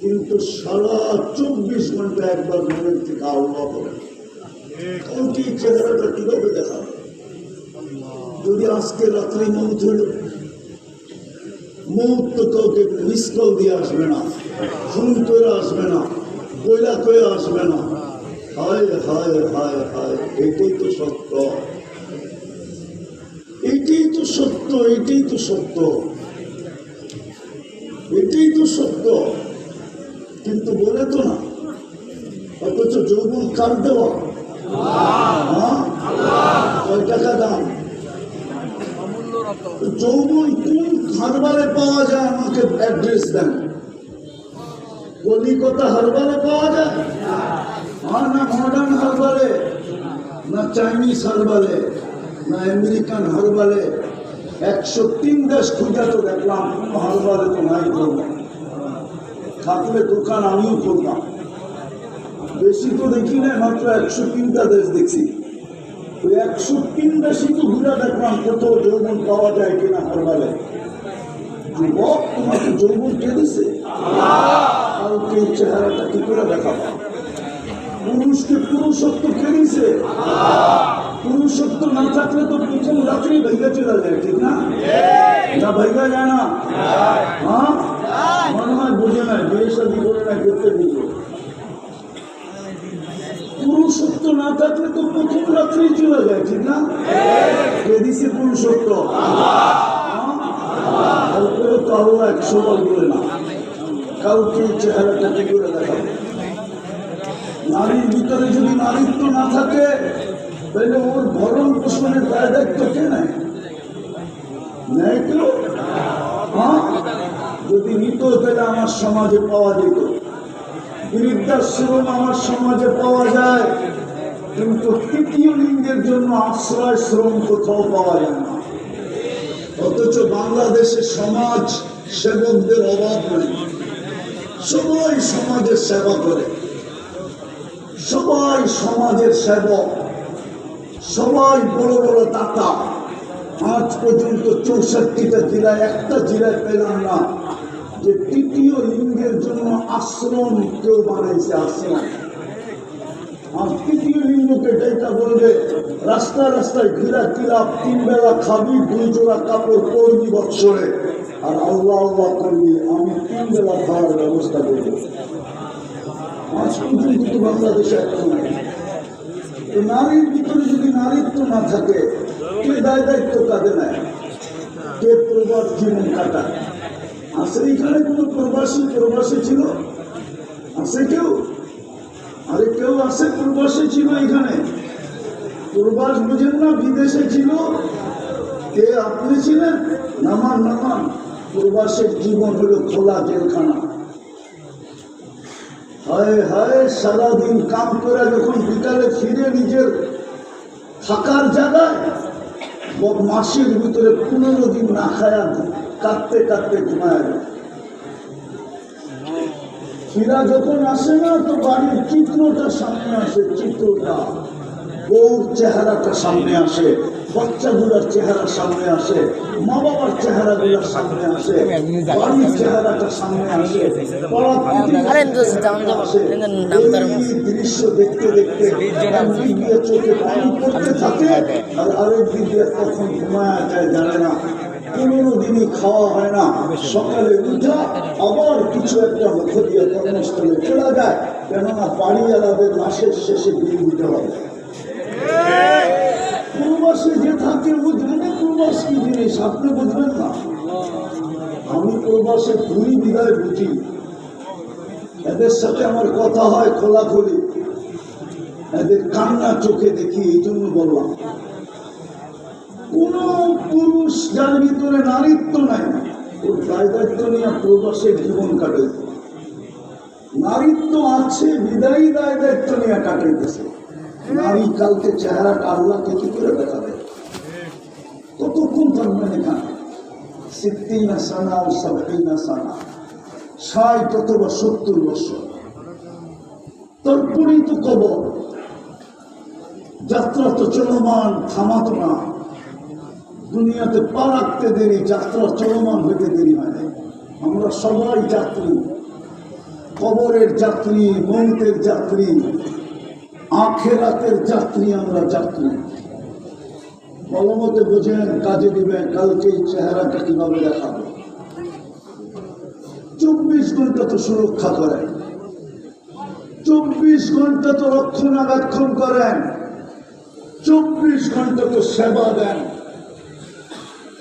কিন্তু সারা চব্বিশ ঘণ্টা একবার মনের থেকে বলেন কোনটি চেহারাটা কীভাবে দেখাবে? যদি আজকে রাত্রে মৌত মৌত তো কাউকে মিস কল দিয়ে আসবে না ফোন করে আসবে না, বইলা করে আসবে না, হায় হায় হায় হায়, এটাই তো সত্য। এটাই তো সত্য, এটাই তো সত্য। এটাই তো সত্য। কিন্তু বলে তো না, অথচ যৌবন কার টাকা দাম? যৌবন কোন হারবারে পাওয়া যায় আমাকে অ্যাড্রেস দেন। কলিকতা হারবারে পাওয়া যায়? না হারবারে, না চাইনিজ হারবারে, না আমেরিকান হারবারে। একশো তিন দেশ খুঁজে তো দেখলাম কোনো তো নাই করব থাকলে দোকান আমিও করলাম। বেশি তো দেখি না মাত্র একশো তিনটা দেশ দেখছি। ওই একশো তিন দেশই তো ঘুরে দেখলাম কত যৌবন পাওয়া যায় কিনা হারবারে যুবক, তোমাকে যৌবন কে দিছে? কালকে এই চেহারাটা কি করে দেখাবো? পুরুষকে পুরুষত্ব কে পুরুষত্ব না থাকলে তো প্রথম রাত্রি ভেঙে চলে যায়, ঠিক না? না ভেঙে যায় না। হ্যাঁ? মনে হয় বুঝে নাই বিয়ে শাদী করে না, করতে দিবে পুরুষত্ব না থাকলে তো প্রথম রাত্রি চলে যায়, ঠিক না? পুরুষত্ব? কাউকে তো আরও একশো বার বলে না। কাউকে করে দেখাবে। নারীর ভিতরে যদি নারীত্ব না থাকে, তাহলে ওর ভরণ পোষণের দায় দায়িত্ব কে নেয়? নেয় কেউ? হ্যাঁ? যদি নিত, তাহলে আমার সমাজে পাওয়া যেত। বৃদ্ধাশ্রম আমার সমাজে পাওয়া যায়, কিন্তু তৃতীয় লিঙ্গের জন্য আশ্রয়, শ্রম কোথাও পাওয়া যায় না। অথচ বাংলাদেশে সমাজ সেবকদের অভাব নেই। সবাই সমাজের সেবা করে। সবাই সমাজের সেবক, সবাই বড় বড় দাতা। আজ পর্যন্ত চৌষট্টিটা জেলায় একটা জেলায় পেলাম না যে তৃতীয় লিঙ্গের জন্য আশ্রম কেউ বানাইছে আশ্রম। আর তৃতীয় লিঙ্গকে যেটা বলবে রাস্তা রাস্তায় ঘিরা কিলা তিন বেলা খাবি দুই জোড়া কাপড় পরবি বৎসরে। আর আল্লাহ আল্লাহ করবি, আমি তিন বেলা খাওয়ার ব্যবস্থা করব। আজ পর্যন্ত তো বাংলাদেশে তো নারীর ভিতরে যদি নারীত্ব না থাকে কে দায় দায়িত্ব কাঁদে নেয় কে প্রবাস জীবন কাটায় আছে এখানে কোনো প্রবাসী প্রবাসী ছিল আছে কেউ আরে কেউ আছে প্রবাসী ছিল এখানে প্রবাস বুঝেন না বিদেশে ছিল কে আপনি ছিলেন নামান নামান প্রবাসের জীবন হলো খোলা জেলখানা হায় হায়, সারাদিন কাম করে যখন বিকালে ফিরে নিজের থাকার জায়গায় মাসের ভিতরে পনেরো দিন না খায়া কাঁদতে কাঁদতে ঘুমায়। ফিরা যখন আসে না, তো বাড়ির চিত্রটা সামনে আসে, চিত্রটা, বউর চেহারাটা সামনে আসে। বাচ্চাগুলোর চেহারা সামনে আসে মা বাবার চেহারাগুলোর সামনে আসে বাড়ির চেহারাটা সামনে আসে দৃশ্য দেখতে দেখতে একদিক চোখে পানি পড়তে থাকে আর আরেক দিক দিয়ে কখন ঘুমায় যায় জানে না। দিনই খাওয়া হয় না। সকালে উঠা আবার কিছু একটা মুখ দিয়ে কর্মস্থলে চলে যায়। কেননা বাড়িওয়ালাদের মাসের শেষে বিল দিতে হবে। জিনিস আপনি বুঝবেন না। আমি প্রবাসে দুই বিদায় বুঝি। এদের সাথে আমার কথা হয় খোলাখুলি। এদের কান্না চোখে দেখি, এই জন্য বললাম। কোন পুরুষ যার ভিতরে নারীত্ব নাই, ওর দায় দায়িত্ব নিয়ে প্রবাসে জীবন নারীত্ব আছে, বিদায়ী দায় দায়িত্ব নিয়ে কাটাইতেছে। নারী কালকে চেহারাটা আল্লাহকে কি করে দেখাবে? চলমান, থামাতো না। দুনিয়াতে পা রাখতে দেরি যাত্রা চলমান হইতে দেরি হয় আমরা সবাই যাত্রী। কবরের যাত্রী, মৌতের যাত্রী। আখেরাতের যাত্রী আমরা যাত্রী। বলমতে বোঝেন, কাজে দিবেন কালকে চেহারাটা কীভাবে দেখাবে? চব্বিশ ঘণ্টা তো সুরক্ষা করেন। চব্বিশ ঘণ্টা তো রক্ষণাবেক্ষণ করেন। চব্বিশ ঘণ্টা তো সেবা দেন।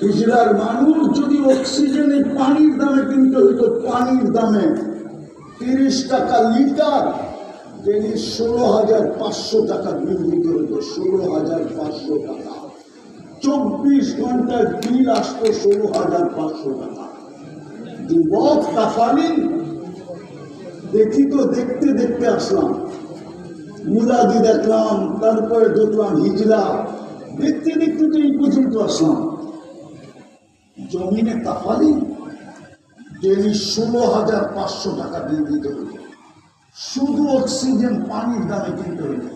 ইজরার মানুষ যদি অক্সিজেনের পানির দামে কিনতে হইতো, পানির দামে তিরিশ টাকা লিটার, তিনি ষোলো হাজার পাঁচশো টাকা বিল দিতে হতো ষোলো হাজার পাঁচশো টাকা। চব্বিশ ঘন্টায় বিল আসতো ষোলো হাজার পাঁচশো টাকা। যুবক তাফানি দেখি তো, দেখতে দেখতে আসলাম। মুলাদি দেখলাম, তারপরে দেখলাম হিজলা দেখতে দেখতে তো এই পর্যন্ত আসলাম। জমিনে তাফালি ডেলি ষোলো হাজার পাঁচশো টাকা দিয়ে দিতে হতো শুধু অক্সিজেন পানির দামে কিনতে হতো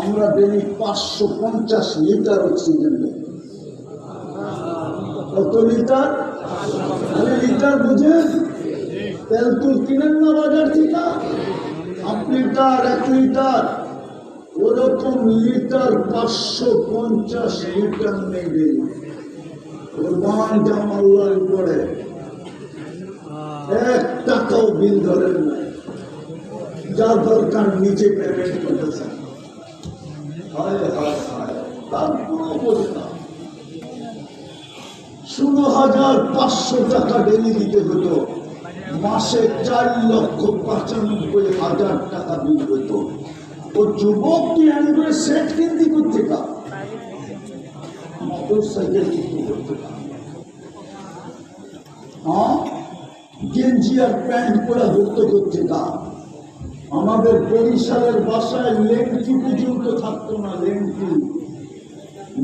আমরা ডেলি পাঁচশো পঞ্চাশ লিটার অক্সিজেন কত লিটার? লিটার বুঝেন? তেল তুল কিনেন না বাজার থেকে। হাফ লিটার, এক লিটার। ওরকম লিটার পাঁচশো পঞ্চাশ লিটার ডেলি কোরবান জাম উপরে। এক টাকাও বিল ধরেন নাই। যা দরকার নিজে পেমেন্ট করতেছেন না ষোলো হাজার পাঁচশো টাকা ডেলি দিতে হতো। মাসে চার লক্ষ পঁচানব্বই হাজার টাকা বিল হতো। ও যুবক কি অ্যান্ড্রয়েড সেট কিনতে করতে কা মোটর সাইকেল কিনতে করতে হ্যাঁ? গেঞ্জি আর প্যান্ট পরা ধরতে করতে কা আমাদের বরিশালের বাসায় লেংটি পর্যন্ত থাকতো না লেংটি।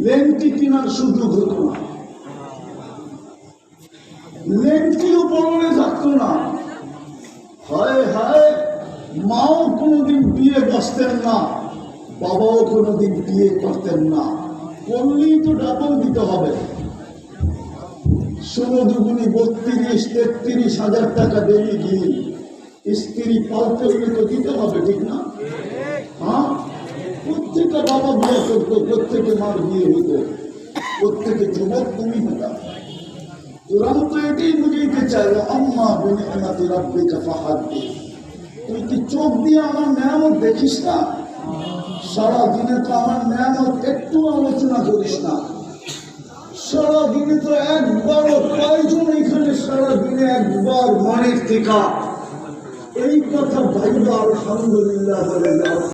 লেংটি কেনার সুযোগ হতো না। লেংটিও পরনে থাকতো না। হায় হায়, মাও কোনোদিন বিয়ে বসতেন না, বাবাও কোনোদিন বিয়ে করতেন না। করলেই তো ডাবল দিতে হবে। ষোলো দুগুনি বত্রিশ, তেত্রিশ হাজার টাকা দেরি গিয়ে। স্ত্রী পালতে তো দিতে হবে, ঠিক না? হ্যাঁ? প্রত্যেকটা বাবা বিয়ে করতো, প্রত্যেকে মার বিয়ে হতো। প্রত্যেকে যুবক তুমি হতাম কোরআন তো এটাই আম্মা এনাতে রাব্বে কাফাহাত তুই কি চোখ দিয়ে আমার নিয়ামত দেখিস না? সারা দিনে তো আমার নিয়ামত, একটু আলোচনা করিস না। সারা দিনে তো একবারও কয়জন এখানে সারা একবার মানিক টিকা। এই কথা ভাইবা আলহামদুলিল্লাহ বলে যাও